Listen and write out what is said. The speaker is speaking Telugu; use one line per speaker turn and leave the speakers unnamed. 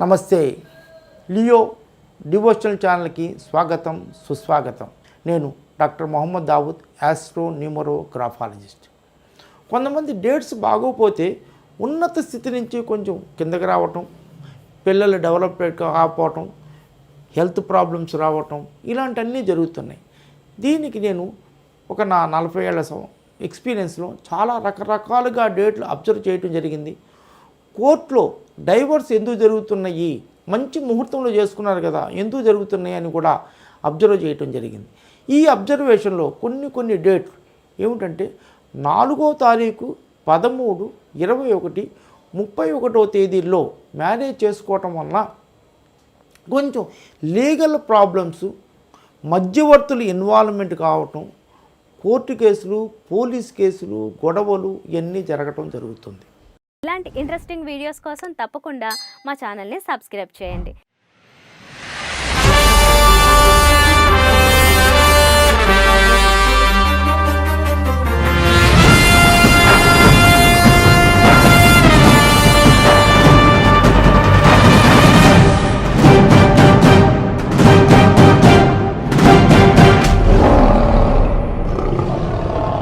నమస్తే. లియో డివోషనల్ ఛానల్కి స్వాగతం సుస్వాగతం. నేను doctor Mohammed Dawood astro numerographologist కొంతమంది డేట్స్ బాగోపోతే ఉన్నత స్థితి నుంచి కొంచెం కిందకి రావటం పిల్లలు డెవలప్ కాకపోవటం హెల్త్ ప్రాబ్లమ్స్ రావటం ఇలాంటివన్నీ జరుగుతున్నాయి. దీనికి నేను ఒక నా నలభై ఏళ్ళ ఎక్స్పీరియన్స్లో చాలా రకరకాలుగా డేట్లు అబ్జర్వ్ చేయటం జరిగింది. కోర్టులో డైవర్స్ ఎందుకు జరుగుతున్నాయి? మంచి ముహూర్తంలో చేసుకున్నారు కదా ఎందుకు జరుగుతున్నాయి అని కూడా అబ్జర్వ్ చేయటం జరిగింది. ఈ అబ్జర్వేషన్లో కొన్ని కొన్ని డేట్లు ఏమిటంటే నాలుగో తారీఖు పదమూడు ఇరవై ఒకటి ముప్పై ఒకటో తేదీల్లో మ్యారేజ్ చేసుకోవటం వలన కొంచెం లీగల్ ప్రాబ్లమ్స్ మధ్యవర్తులు ఇన్వాల్వ్మెంట్ కావటం కోర్టు కేసులు పోలీస్ కేసులు గొడవలు ఇవన్నీ జరగటం జరుగుతుంది.
ఇలాంటి ఇంట్రెస్టింగ్ వీడియోస్ కోసం తప్పకుండా మా ఛానల్ని సబ్స్క్రైబ్ చేయండి.